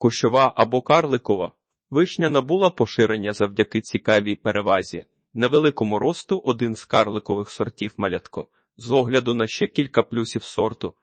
Кущова або карликова. Вишня набула поширення завдяки цікавій перевазі. Невеликому росту один з карликових сортів малятко. З огляду на ще кілька плюсів сорту.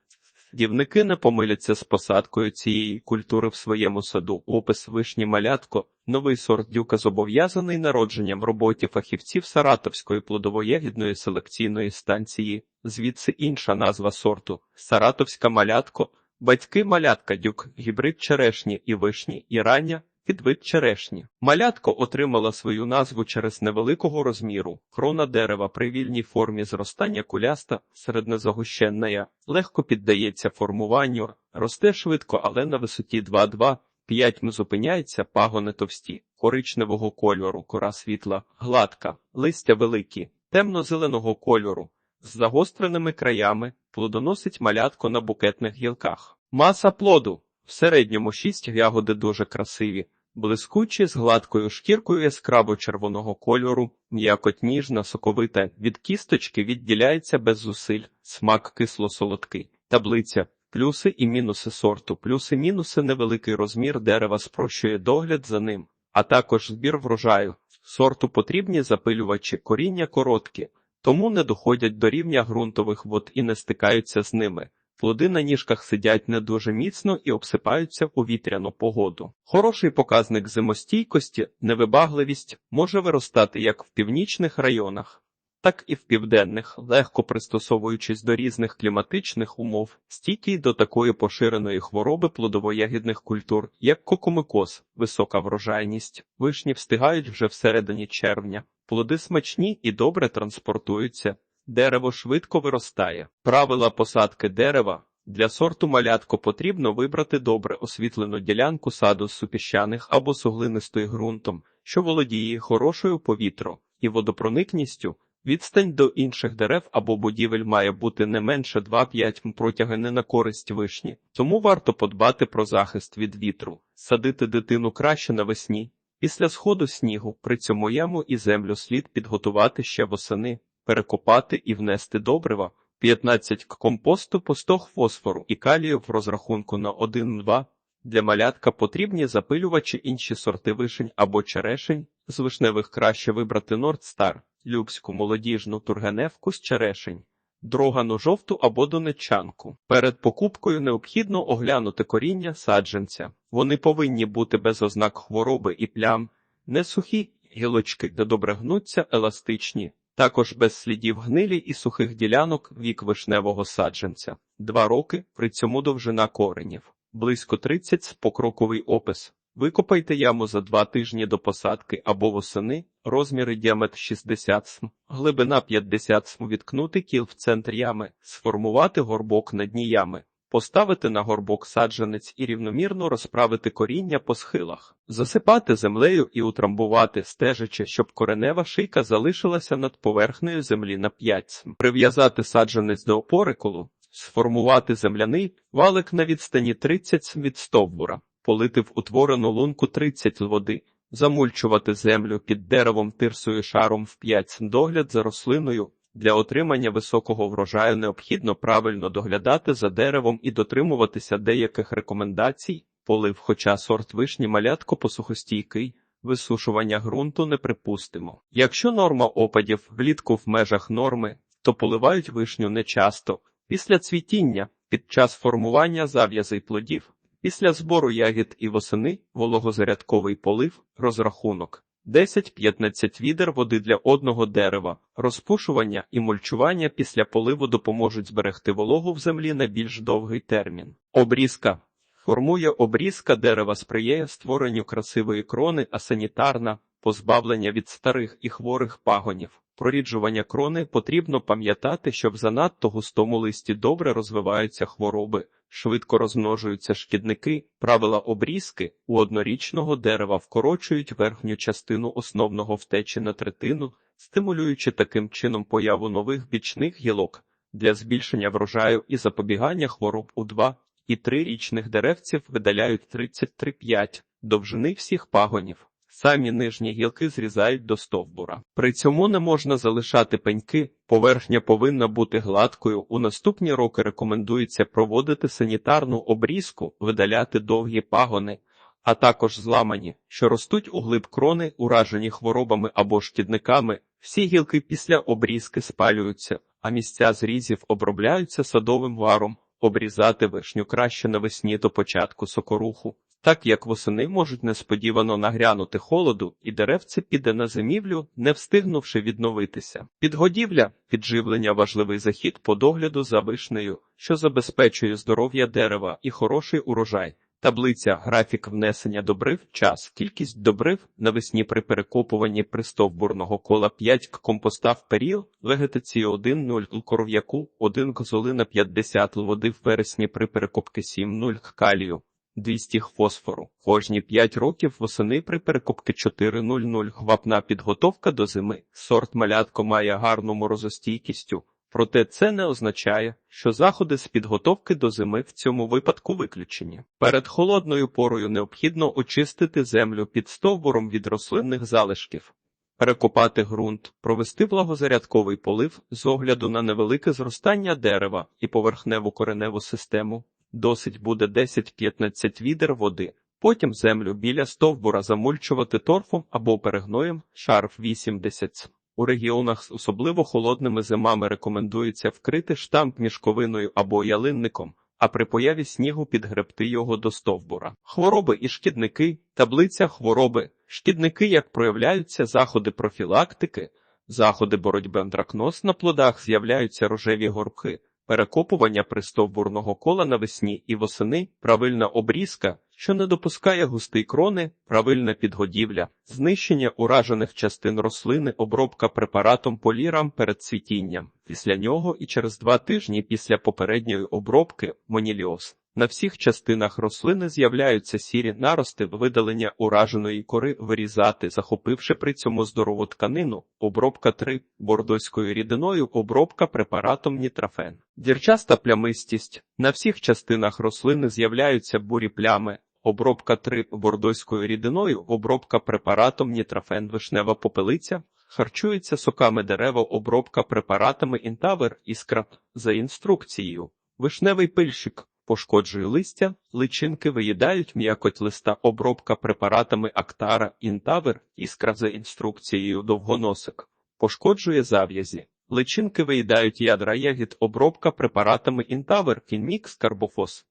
Дівники не помиляться з посадкою цієї культури в своєму саду. Опис вишні малятко. Новий сорт дюка зобов'язаний народженням роботі фахівців Саратовської плодово-ягідної селекційної станції. Звідси інша назва сорту Саратовська малятко. Батьки малятка дюк, гібрид черешні і вишні, і рання підвид черешні. Малятко отримала свою назву через невеликого розміру. Крона дерева при вільній формі зростання куляста, середнезагущенна, легко піддається формуванню, росте швидко, але на висоті 2-2, 5 м зупиняється, пагони товсті, коричневого кольору, кора світла, гладка, листя великі, темно-зеленого кольору, з загостреними краями, плодоносить малятко на букетних гілках. Маса плоду в середньому 6 ягоди дуже красиві, блискучі з гладкою шкіркою яскраво червоного кольору, м'якоть ніжна, соковита, від кісточки відділяється без зусиль, смак кисло-солодкий, таблиця. Плюси і мінуси сорту, плюси-мінуси невеликий розмір дерева спрощує догляд за ним, а також збір врожаю. Сорту потрібні запилювачі, коріння короткі, тому не доходять до рівня ґрунтових вод і не стикаються з ними. Плоди на ніжках сидять не дуже міцно і обсипаються в повітряну погоду. Хороший показник зимостійкості, невибагливість може виростати як в північних районах, так і в південних, легко пристосовуючись до різних кліматичних умов, стійкий до такої поширеної хвороби плодово-ягідних культур, як кокомикоз, висока врожайність. Вишні встигають вже всередині червня. Плоди смачні і добре транспортуються. Дерево швидко виростає. Правила посадки дерева для сорту малятко потрібно вибрати добре освітлену ділянку саду з супіщаних або суглинистою ґрунтом, що володіє хорошою повітро і водопроникністю. Відстань до інших дерев або будівель має бути не менше 2-5 м протягне на користь вишні, тому варто подбати про захист від вітру, садити дитину краще навесні. Після сходу снігу при цьому яму і землю слід підготувати ще восени перекопати і внести добрива, 15 к компосту по 100 фосфору і калію в розрахунку на 1-2. Для малятка потрібні запилювачі інші сорти вишень або черешень. З вишневих краще вибрати Нордстар, Любську, молодіжну, тургеневку з черешень, дрогану жовту або донечанку. Перед покупкою необхідно оглянути коріння саджанця. Вони повинні бути без ознак хвороби і плям, не сухі гілочки, де добре гнуться, еластичні. Також без слідів гнилі і сухих ділянок вік вишневого саджанця. Два роки, при цьому довжина коренів. Близько 30 покроковий опис. Викопайте яму за два тижні до посадки або восени, розміри діаметр 60 см, глибина 50 см, відкнути кіл в центр ями, сформувати горбок на дні ями, Поставити на горбок саджанець і рівномірно розправити коріння по схилах, засипати землею і утрамбувати, стежачи, щоб коренева шийка залишилася над поверхнею землі на 5 см. Прив'язати саджанець до опорикулу, сформувати земляний валик на відстані 30 см від стовбура, полити в утворену лунку 30 води, замульчувати землю під деревом тирсою шаром в 5 см. догляд за рослиною. Для отримання високого врожаю необхідно правильно доглядати за деревом і дотримуватися деяких рекомендацій, полив, хоча сорт вишні малятко посухостійкий, висушування ґрунту неприпустимо. Якщо норма опадів влітку в межах норми, то поливають вишню нечасто, після цвітіння, під час формування зав'язей плодів, після збору ягід і восени, вологозарядковий полив, розрахунок. 10-15 відер води для одного дерева, розпушування і мульчування після поливу допоможуть зберегти вологу в землі на більш довгий термін. Обрізка формує обрізка дерева сприяє створенню красивої крони, а санітарна позбавлення від старих і хворих пагонів. Проріджування крони потрібно пам'ятати, що в занадто густому листі добре розвиваються хвороби швидко розмножуються шкідники, правила обрізки у однорічного дерева вкорочують верхню частину основного втечі на третину, стимулюючи таким чином появу нових бічних гілок для збільшення врожаю і запобігання хвороб у 2 і 3 річних деревців видаляють 33,5 довжини всіх пагонів. Самі нижні гілки зрізають до стовбура. При цьому не можна залишати пеньки, поверхня повинна бути гладкою. У наступні роки рекомендується проводити санітарну обрізку, видаляти довгі пагони, а також зламані, що ростуть у глиб крони, уражені хворобами або шкідниками. Всі гілки після обрізки спалюються, а місця зрізів обробляються садовим варом. Обрізати вишню краще навесні до початку сокоруху, так як восени можуть несподівано нагрянути холоду, і деревце піде на зимівлю, не встигнувши відновитися. Підгодівля, підживлення важливий захід по догляду за вишнею, що забезпечує здоров'я дерева і хороший урожай. Таблиця графік внесення добрив, час, кількість добрив навесні при перекопуванні пристовбурного кола 5 к компостав періл, вегетації 1 0 к коров'яку, 1 к золина 50 л води в вересні при перекопки 7 0 к калію. 200 фосфору. Кожні 5 років восени при перекопки 4.00 гвапна підготовка до зими. Сорт малятко має гарну морозостійкістю. Проте це не означає, що заходи з підготовки до зими в цьому випадку виключені. Перед холодною порою необхідно очистити землю під стовбуром від рослинних залишків, перекопати ґрунт, провести влагозарядковий полив з огляду на невелике зростання дерева і поверхневу кореневу систему. Досить буде 10-15 відер води. Потім землю біля стовбура замульчувати торфом або перегноєм шарф 80. У регіонах з особливо холодними зимами рекомендується вкрити штамп мішковиною або ялинником, а при появі снігу підгребти його до стовбура. Хвороби і шкідники, таблиця хвороби, шкідники, як проявляються заходи профілактики, заходи боротьби антракноз на плодах з'являються рожеві горбки, перекопування пристовбурного кола навесні і восени, правильна обрізка, що не допускає густий крони, правильна підгодівля, знищення уражених частин рослини, обробка препаратом полірам перед цвітінням. Після нього і через два тижні після попередньої обробки моніліоз. На всіх частинах рослини з'являються сірі нарости видалення ураженої кори вирізати, захопивши при цьому здорову тканину, обробка 3, бордоською рідиною, обробка препаратом нітрафен. Дірчаста плямистість. На всіх частинах рослини з'являються бурі плями, обробка 3 бордоською рідиною, обробка препаратом нітрафен вишнева попелиця, харчується соками дерева, обробка препаратами інтавер іскра за інструкцією. Вишневий пильщик пошкоджує листя, личинки виїдають м'якоть листа, обробка препаратами актара, інтавер, іскра за інструкцією довгоносик, пошкоджує зав'язі. Личинки виїдають ядра ягід, обробка препаратами інтавер, кінмікс, карбофос.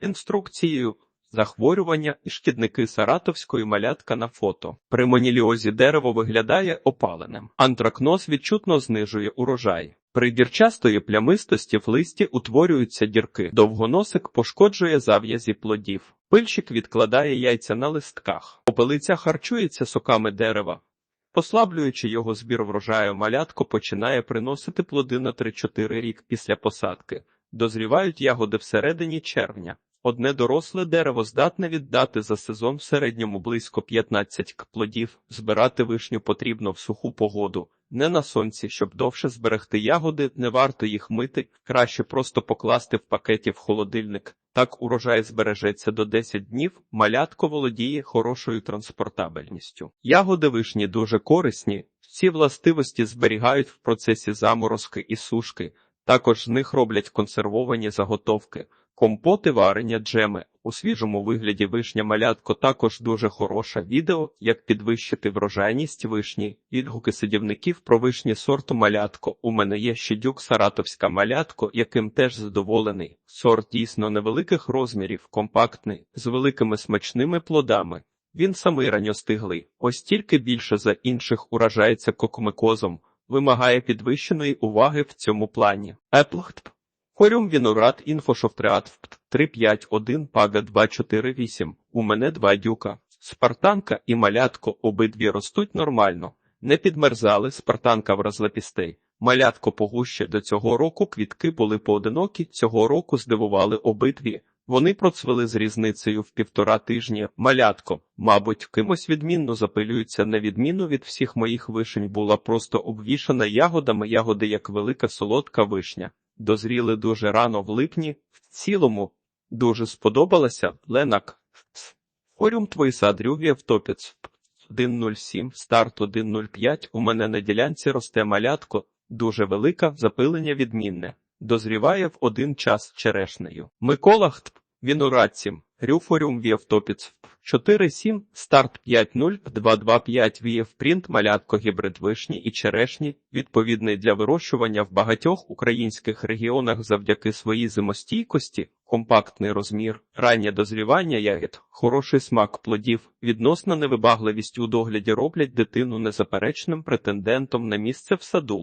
Інструкцією захворювання і шкідники саратовської малятка на фото. При моніліозі дерево виглядає опаленим. Антракноз відчутно знижує урожай. При дірчастої плямистості в листі утворюються дірки. Довгоносик пошкоджує зав'язі плодів. Пильщик відкладає яйця на листках. Попелиця харчується соками дерева. Послаблюючи його збір врожаю, малятко починає приносити плоди на 3-4 рік після посадки. Дозрівають ягоди всередині червня. Одне доросле дерево здатне віддати за сезон в середньому близько 15 к плодів. Збирати вишню потрібно в суху погоду, не на сонці, щоб довше зберегти ягоди, не варто їх мити, краще просто покласти в пакеті в холодильник. Так урожай збережеться до 10 днів, малятко володіє хорошою транспортабельністю. Ягоди вишні дуже корисні, ці властивості зберігають в процесі заморозки і сушки, також з них роблять консервовані заготовки. Компоти варення джеми у свіжому вигляді вишня малятко також дуже хороше відео, як підвищити врожайність вишні. Відгуки садівників про вишні сорту малятко. У мене є щедюк саратовська малятко, яким теж задоволений. Сорт дійсно невеликих розмірів, компактний, з великими смачними плодами. Він самий ранньостиглий, ось тільки більше за інших уражається кокомикозом, вимагає підвищеної уваги в цьому плані. Еплхт Хорюм Вінорад Інфошофтреат 351 Пага 248. У мене два дюка. Спартанка і малятко обидві ростуть нормально. Не підмерзали, спартанка вразла пістей. Малятко погуще до цього року квітки були поодинокі, цього року здивували обидві. Вони процвели з різницею в півтора тижні. Малятко, мабуть, кимось відмінно запилюється, на відміну від всіх моїх вишень, була просто обвішана ягодами, ягоди як велика солодка вишня дозріли дуже рано в липні, в цілому дуже сподобалася Ленак. Хорюм твої садрюві втопець 1.07, старт 1.05. У мене на ділянці росте малятко, дуже велика, запилення відмінне. Дозріває в один час черешнею. Микола Хтп, він у радці. Рюфоріум Вієвтопіц 4.7, старт 5.0, 2.2.5 Вієвпринт, малятко. Гібрид вишні і черешні, відповідний для вирощування в багатьох українських регіонах завдяки своїй зимостійкості, компактний розмір, раннє дозрівання ягід, хороший смак плодів, відносна невибагливість у догляді роблять дитину незаперечним претендентом на місце в саду.